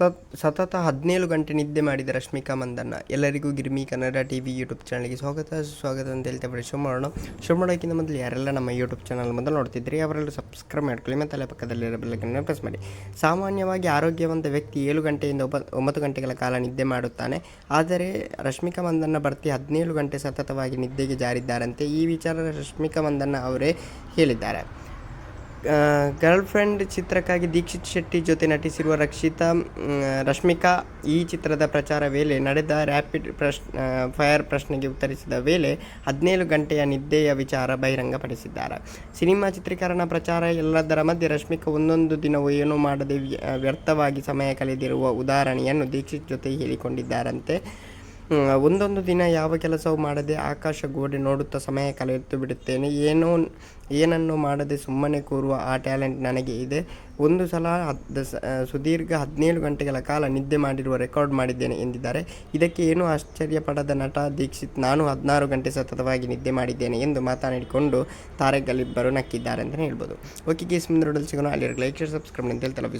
ಸತ್ ಸತತ ಹದಿನೇಳು ಗಂಟೆ ನಿದ್ದೆ ಮಾಡಿದ ರಶ್ಮಿಕಾ ಮಂದಣ್ಣ, ಎಲ್ಲರಿಗೂ Girmi Kannada T V YouTube ಚಾನಲ್ಗೆ ಸ್ವಾಗತ. ಸ್ವಾಗತ ಅಂತ ಹೇಳ್ತಾ ಬಿಡಿ ಮಾಡೋಣ ಶುರು ಮಾಡೋಕ್ಕಿಂತ ಮೊದಲು ಯಾರೆಲ್ಲ ನಮ್ಮ ಯೂಟ್ಯೂಬ್ ಚಾನಲ್ ಮೊದಲು ನೋಡ್ತಿದ್ರಿ ಅವರೆಲ್ಲರೂ ಸಬ್ಸ್ಕ್ರೈಬ್ ಮಾಡ್ಕೊಳ್ಳಿ ಮತ್ತು ಅಲ್ಲೇ ಪಕ್ಕದಲ್ಲಿರೋ ಬೆಲ್ಲಕ್ಕನ್ನು ಪ್ರೆಸ್ ಮಾಡಿ. ಸಾಮಾನ್ಯವಾಗಿ ಆರೋಗ್ಯವಂತ ವ್ಯಕ್ತಿ ಏಳು ಗಂಟೆಯಿಂದ ಒಬ್ಬ, ಒಂಬತ್ತು ಗಂಟೆಗಳ ಕಾಲ ನಿದ್ದೆ ಮಾಡುತ್ತಾನೆ. ಆದರೆ ರಶ್ಮಿಕಾ ಮಂದಣ್ಣ ಬರ್ತಿ ಹದಿನೇಳು ಗಂಟೆ ಸತತವಾಗಿ ನಿದ್ದೆಗೆ ಜಾರಿದ್ದಾರಂತೆ. ಈ ವಿಚಾರ ರಶ್ಮಿಕಾ ಮಂದಣ್ಣ ಅವರೇ ಹೇಳಿದ್ದಾರೆ. ಗರ್ಲ್ ಫ್ರೆಂಡ್ ಚಿತ್ರಕ್ಕಾಗಿ ದೀಕ್ಷಿತ್ ಶೆಟ್ಟಿ ಜೊತೆ ನಟಿಸಿರುವ ರಕ್ಷಿತಾ ರಶ್ಮಿಕಾ ಈ ಚಿತ್ರದ ಪ್ರಚಾರ ವೇಳೆ ನಡೆದ ರ್ಯಾಪಿಡ್ ಪ್ರಶ್ ಫೈರ್ ಪ್ರಶ್ನೆಗೆ ಉತ್ತರಿಸಿದ ವೇಳೆ ಹದಿನೇಳು ಗಂಟೆಯ ನಿದ್ದೆಯ ವಿಚಾರ ಬಹಿರಂಗಪಡಿಸಿದ್ದಾರೆ. ಸಿನಿಮಾ ಚಿತ್ರೀಕರಣ ಪ್ರಚಾರ ಎಲ್ಲದರ ಮಧ್ಯೆ ರಶ್ಮಿಕಾ ಒಂದೊಂದು ದಿನವೂ ಏನೂ ಮಾಡದೆ ವ್ಯರ್ಥವಾಗಿ ಸಮಯ ಕಳೆದಿರುವ ಉದಾಹರಣೆಯನ್ನು ದೀಕ್ಷಿತ್ ಜೊತೆ ಹೇಳಿಕೊಂಡಿದ್ದಾರಂತೆ. ಒಂದೊಂದು ದಿನ ಯಾವ ಕೆಲಸವೂ ಮಾಡದೆ ಆಕಾಶ ಗೋಡೆ ನೋಡುತ್ತಾ ಸಮಯ ಕಳೆಯುತ್ತು ಬಿಡುತ್ತೇನೆ. ಏನೋ ಏನನ್ನು ಮಾಡದೆ ಸುಮ್ಮನೆ ಕೂರುವ ಆ ಟ್ಯಾಲೆಂಟ್ ನನಗೆ ಇದೆ. ಒಂದು ಸಲ ಹದ್ ಸುದೀರ್ಘ ಹದಿನೇಳು ಗಂಟೆಗಳ ಕಾಲ ನಿದ್ದೆ ಮಾಡಿರುವ ರೆಕಾರ್ಡ್ ಮಾಡಿದ್ದೇನೆ ಎಂದಿದ್ದಾರೆ. ಇದಕ್ಕೆ ಏನೂ ಆಶ್ಚರ್ಯಪಡದ ನಟ ದೀಕ್ಷಿತ್ ನಾನು ಹದಿನಾರು ಗಂಟೆ ಸತತವಾಗಿ ನಿದ್ದೆ ಮಾಡಿದ್ದೇನೆ ಎಂದು ಮಾತನಾಡಿಕೊಂಡು ತಾರೆಗಳಿಬ್ಬರು ನಕ್ಕಿದ್ದಾರೆ ಅಂತಲೇ ಹೇಳ್ಬೋದು. ಓಕೆ ಕೇಸ್ ಮುಂದೆ ನೋಡಲು ಸಿಗೋಣ. ಅಲ್ಲಿ ಲೈಕ್ ಶೇರ್ ಸಬ್ಸ್ಕ್ರೈಬ್ ಅಂತ ಹೇಳ್ತಲ್ಲ